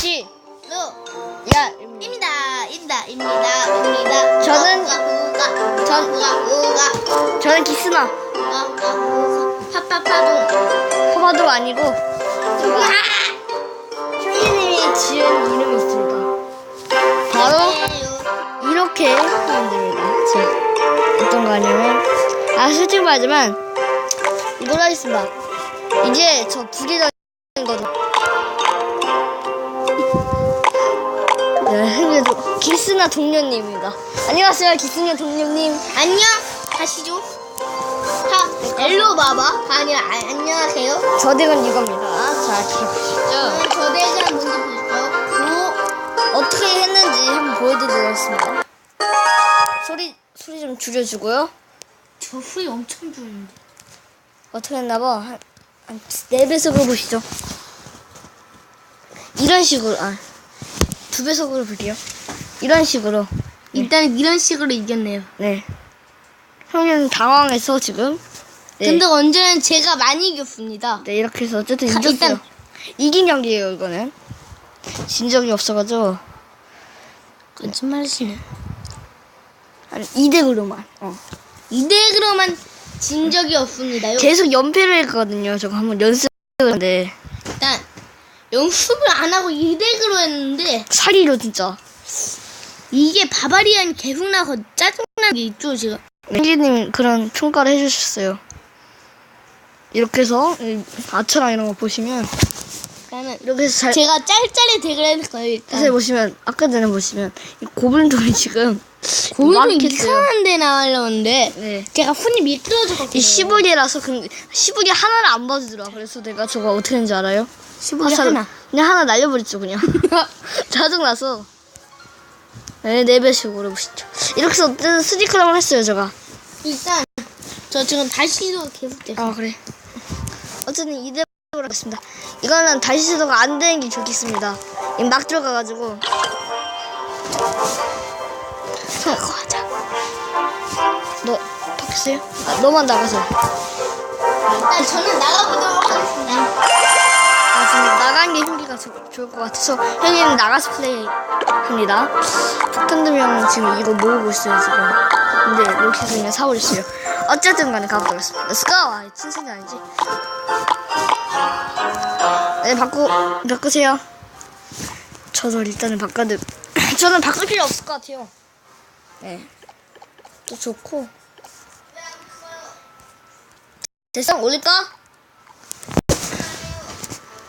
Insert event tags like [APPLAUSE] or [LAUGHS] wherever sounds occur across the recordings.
시, 루. 야, 입니다. 입니다. 입니다. 입니다. 저는- 우가 전- 우가 우가 저는 기스나. 우가 우가 파파파동. 토마토가 아니고, 제가 형님이 지은 이름이 있습니다. 바로 이렇게 됩니다. 자, 어떤 거 하냐면, 아, 솔직히 말하자면, 이걸 하겠습니다. 이제 저 불이 다 거든. 기스나 동료님입니다. 안녕하세요, 기스나 동료님. 안녕. 하시죠. 하 엘로 봐봐. 아니야. 아, 안녕하세요. 저대건 이겁니다. 자, 이렇게 보시죠. 저는 저대장 먼저 보시죠. 어떻게 했는지 한번 보여드리겠습니다. 소리, 소리 좀 줄여주고요. 저 후이 엄청 좋은데. 어떻게 했나봐. 한, 한 4배속으로 보시죠. 이런 식으로, 아, 두 배속으로 볼게요. 이런 식으로. 일단 이런 식으로 이겼네요. 네. 형님 당황해서 지금. 네. 근데 언제는 제가 많이 이겼습니다. 네, 이렇게 해서 어쨌든 가- 이겼어요. 일단- 이긴 경기예요, 이거는. 진 적이 없어가지고. 거짓말이시네. 한 2대0으로만. 어. 이대그로만 진 적이 없습니다. 계속 연패를 했거든요. 저거 한번 연습을 했는데. 일단 연습을 안 하고 이대그로 했는데 사리로 진짜. 이게 바바리안 계속 나서 짜증나는 게 있죠 지금. 땡기님 그런 평가를 해주셨어요. 이렇게 해서 이 아처랑 이런 거 보시면 그러면 이렇게 해서 잘 제가 짤짤이 대그를 했어요 자세히 일단. 보시면 아까 전에 보시면 이 고블린돌이 지금 고민도 많겠어요. 이상한 데 나가려는데 네. 제가 손이 미끄러져갖고 이 시부리라서 근데 시부리 하나를 안 봐주더라. 그래서 내가 저거 어떻게 했는지 알아요? 시부리 하나. 그냥 하나 날려버렸죠 그냥. [LAUGHS] 짜증나서. 네, 네 배씩으로 보시죠. 이렇게 해서 어쨌든 스리크lam을 했어요 제가. 일단 저 지금 다시도 계속돼요. 아 그래. 어쨌든 이대로 하겠습니다. 이거는 다시 시도가 안 되는 게 좋겠습니다. 이막 들어가가지고. 형, 그거 하자. 너 바뀌었어요? 아, 너만 나가서. 일단 저는 나가보도록 하겠습니다. 아 지금 나간 게 형기가 좋- 좋을 것 같아서 형님 나가서 플레이 합니다. 폭탄dum이 형은 지금 이거 모으고 있어요 지금. 근데 로켓을 그냥 사버렸어요. 어쨌든 간에. Let's go! 아, 친선이 아니지. 네, 바꾸, 바꾸세요. 저도 일단은 바꿔드, [COUGHS] 저는 바꿀 필요 없을 것 같아요. 네. 또 좋고. 대상 올릴까?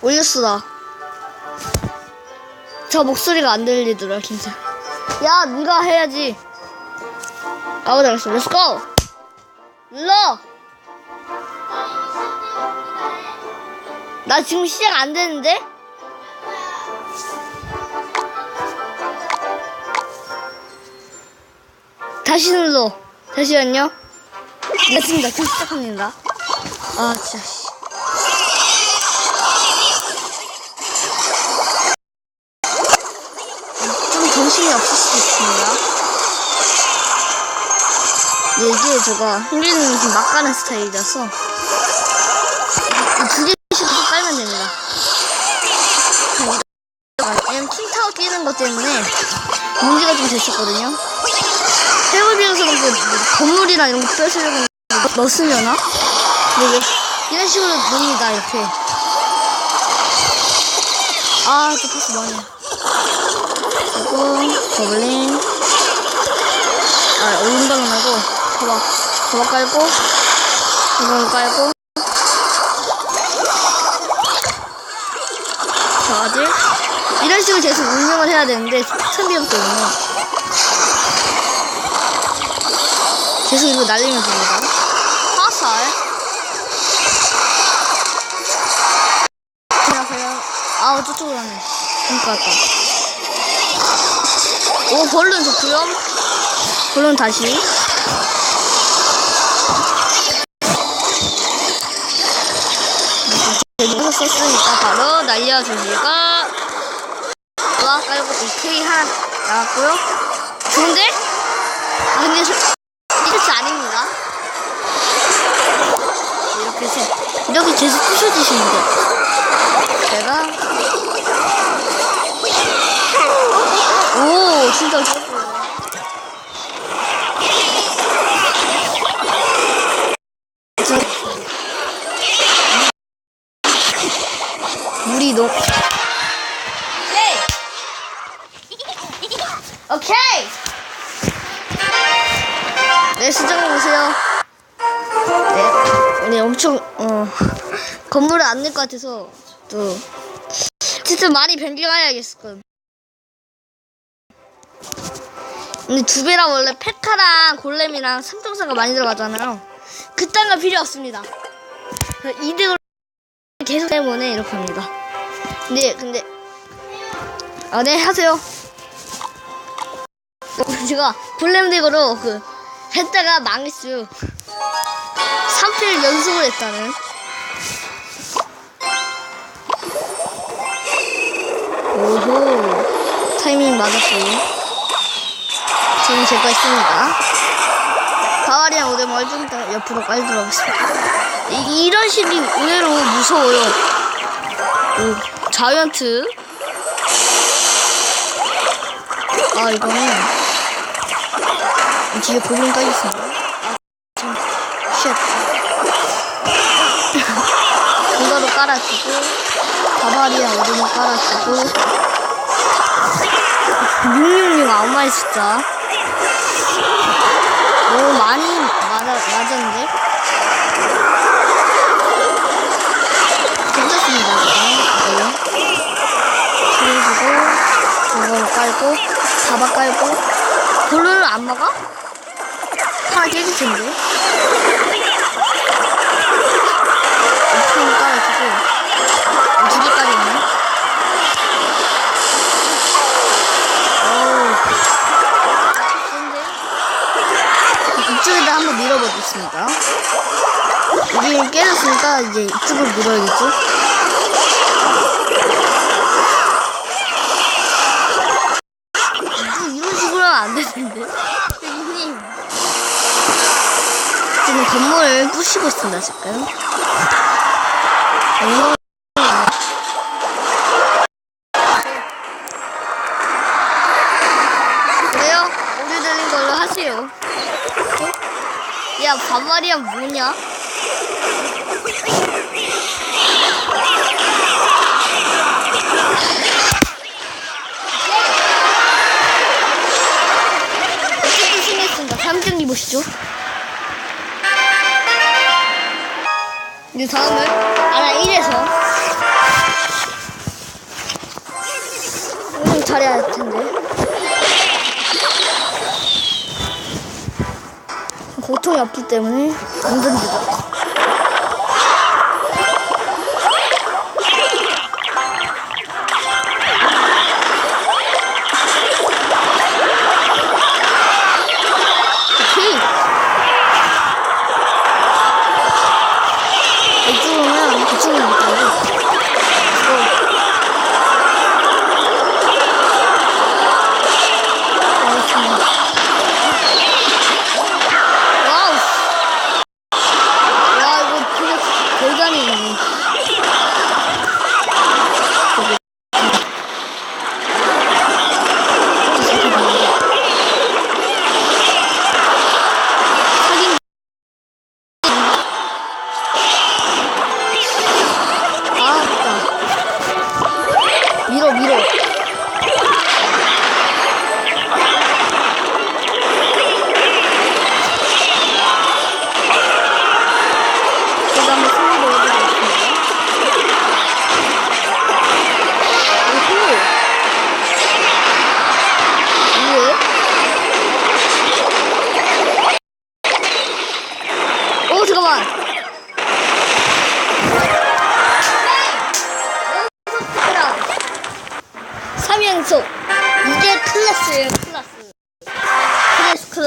올렸어, 나. 저 목소리가 안 들리더라, 진짜. 야, 네가 해야지. 아우, 잘했어. 렛츠 고! 눌러! 나 지금 시작 안 되는데? 다시 눌러. 잠시만요. 됐습니다. 좀 시작합니다. 아, 진짜. 씨. 좀 정신이 없을 수도 있습니다. 네, 이게 제가 좀 막가는 스타일이라서 이두 개씩 더 깔면 됩니다. 왜냐면 킹타워 끼는 것 때문에 문제가 좀 됐었거든요. 해볼비에서는 그 건물이나 이런 거 뺏으려고 넣었으려나? 왜 이런 식으로 넣습니다, 이렇게. 아, 또 패스 뭐하냐. 그리고 저블린. 아 오른발은 말고 도박 도박 깔고 이걸 깔고. 자 아직 이런 식으로 계속 운영을 해야 되는데 천비형 때문에. 계속 이거 날리면 됩니다. 화살 안녕하세요. 아우 저쪽으로 가네. 그니까 왔다 오 벌룬 좋고요 벌룬 다시. 이거 썼으니까 바로 날려주니까 와 깔고 오케이 하나 나왔고요. 좋은데? 아 근데 저 이렇게 아닙니다. 이렇게 이렇게 계속 부셔주시면 돼요. 제가 진짜. 저- 물이 너무 오케이. 네 수정해 보세요. 네, 네 엄청 어. 건물을 안낼것 같아서 또. 어쨌든 많이 변경해야겠어 근데 두 배라 원래 페카랑 골렘이랑 삼총사가 많이 들어가잖아요. 그딴 거 필요 없습니다. 이득을 계속 때문에 이렇게 합니다. 근데 근데 아 네 하세요. 제가 골렘 덱으로 그 했다가 망했어요. 3필 연속을 했다는. 오호. 타이밍 맞았고 지금 제가 있습니다. 오데멀 좀 이따 옆으로 깔도록 하겠습니다. 이, 이런 식이 의외로 무서워요. 오, 자이언트. 아 이거는 뒤에 고블린까지 있습니다. 아 참, 쉣. 이거로 깔아주고 바바리아 오르모 깔아주고. 666 아홉 마리 진짜 너무 많이 맞아, 맞았는데? 괜찮습니다. 이거 그래주고 이걸 깔고 바바 깔고. 볼을 안 막아? 하나 깨질 텐데. 오픈 깔아주고 두 개까지 있네 어우 센데 이쪽에다 한번 밀어보겠습니다. 우리 깨졌으니까 이제 이쪽으로 밀어야겠죠? 이거 이런 식으로 하면 안 되는데. 선생님. 지금 건물을 부시고 있습니다 지금 어, 그래요? 오래 들린 걸로 하세요 어? 야 바바리안 뭐냐? 어떻게 생겼습니다. 3경기 보시죠. 이제 다음은 아나 1에서 음, 잘해야 할 텐데. 고통이 없기 때문에 안 던지죠.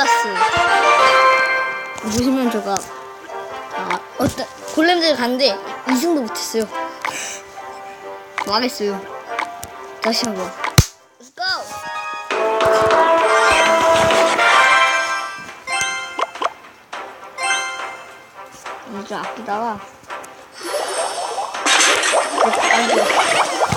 클래스. 보시면 제가 아, 어떤 골렘들 갔는데 2승도 못했어요. 망했어요. 다시 한번. Let's go! 이제 아끼다가. 이렇게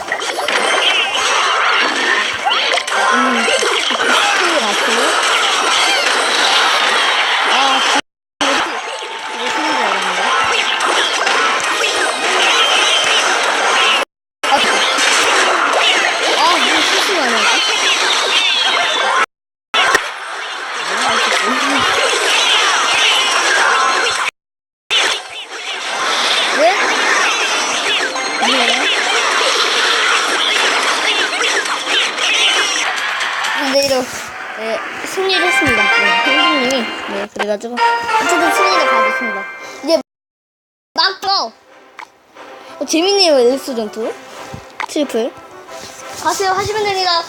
승리를 했습니다. 네, 형님이 네, 그래가지고 어쨌든 승리를 가졌습니다. 이제 막 또! 어, 재밌네요, 엘스 전투. 트리플. 가세요, 하시면 됩니다.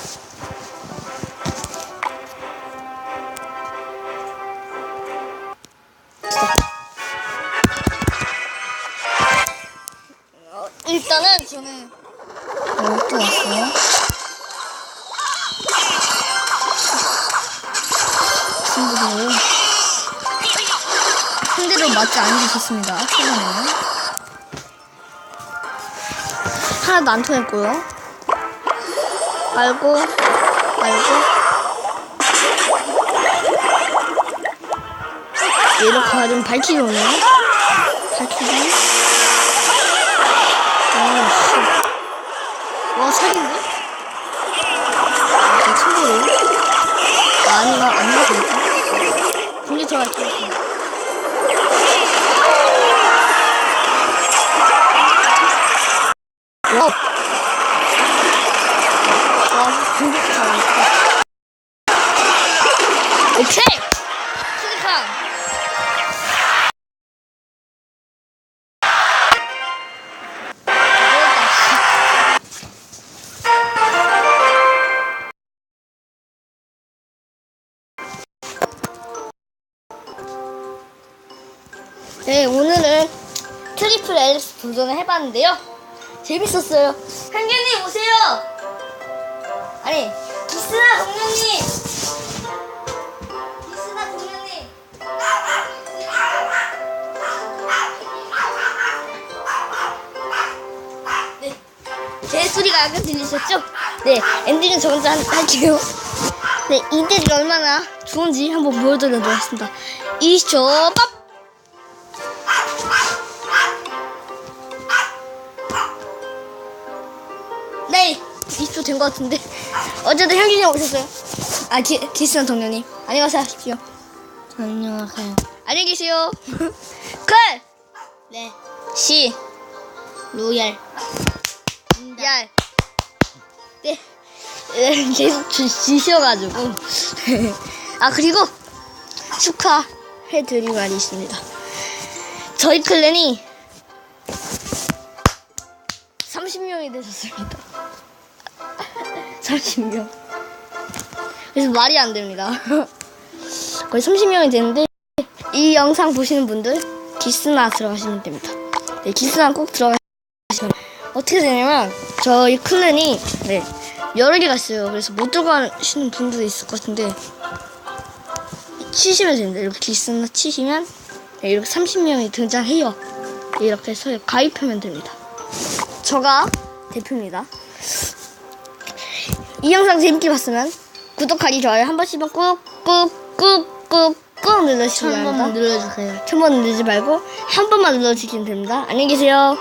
어, 일단은 저는 어, 또 왔어요. 맞지 좋습니다. 초반에는 하나도 안 통했고요. 말고 말고 이렇게 가지고 발키리 오네요. 발키리 아씨 와 살인데? 제 친구를 아니가 아니가 되겠다. 공개 들어갈게요. 와. 공격 잘했다. 오케이! 수리칸! 네, 오늘은 트리플 앨리스 도전을 해봤는데요. 재밌었어요. 한견님 오세요. 아니, 기스나 동료님. 기스나 동료님. 네, 제 소리가 아까 들리셨죠? 네, 엔딩은 저 혼자 한- 할게요. 네, 이들이 얼마나 좋은지 한번 하겠습니다. 20초, ปั๊! 네, 20초 된 것 같은데. 어쨌든 형님 오셨어요. 아, 기, 기스나 동료님. 안녕하세요. 하십시오. 안녕하세요. 안녕히 계세요. [LAUGHS] 끝! 네. 시, 로얄. 야. 네. 에, 계속 주, 지셔가지고. [LAUGHS] 아, 그리고 축하해드릴 말이 있습니다. 저희 클랜이 30명이 되셨습니다. 30명. 그래서 말이 안 됩니다. [LAUGHS] 거의 30명이 되는데, 이 영상 보시는 분들, 기스나 들어가시면 됩니다. 네, 기스나 꼭 들어가시면 어떻게 되냐면 저희 클랜이 네 여러 개가 있어요. 그래서 못 들어가시는 분들도 있을 것 같은데 치시면 됩니다. 이렇게 기스나 치시면 네, 이렇게 30명이 등장해요. 네, 이렇게 해서 가입하면 됩니다. 저가 대표입니다. 이 영상 재밌게 봤으면 구독하기 좋아요 한 번씩만 꾹꾹꾹꾹꾹 눌러주시기 한 바랍니다. 번만 눌러주세요. 천 번 누르지 말고 한 번만 눌러주시면 됩니다. 안녕히 계세요.